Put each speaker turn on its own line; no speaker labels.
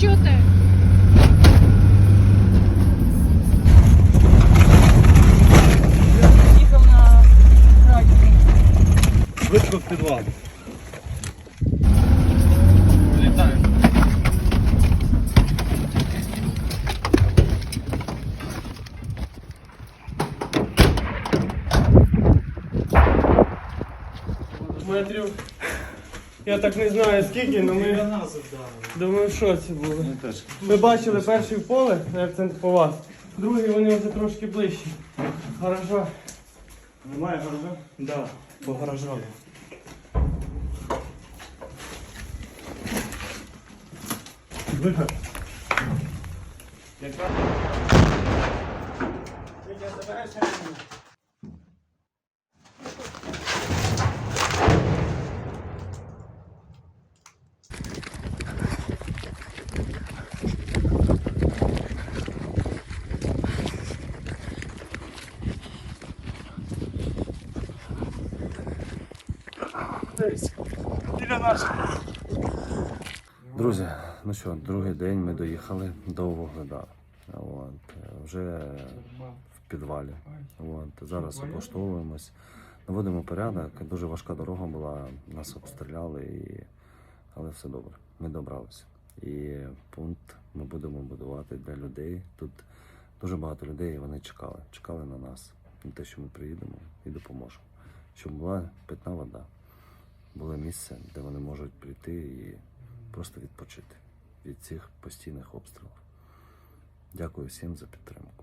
чути. Їхав на радіо. Вийшов в підвал. Літаю. Смотрю. Я так не знаю скільки, але ми думаю, в шоці були.
Ми
бачили перший в поле, акцент по вас. Другий вони вже трошки ближчі. Гаража. Немає гаража?
Да, по гаражам.
Виход.
Яка? Друзі, ну що, другий день ми доїхали до Вугледа. От, вже в підвалі. От, зараз облаштовуємось, наводимо порядок. Дуже важка дорога була, нас обстріляли, і... але все добре. Ми добралися. І пункт ми будемо будувати для людей. Тут дуже багато людей, і вони чекали. Чекали на нас, на те, що ми приїдемо і допоможемо. Щоб була питна вода, було місце, де вони можуть прийти і просто відпочити від цих постійних обстрілів. Дякую всім за підтримку.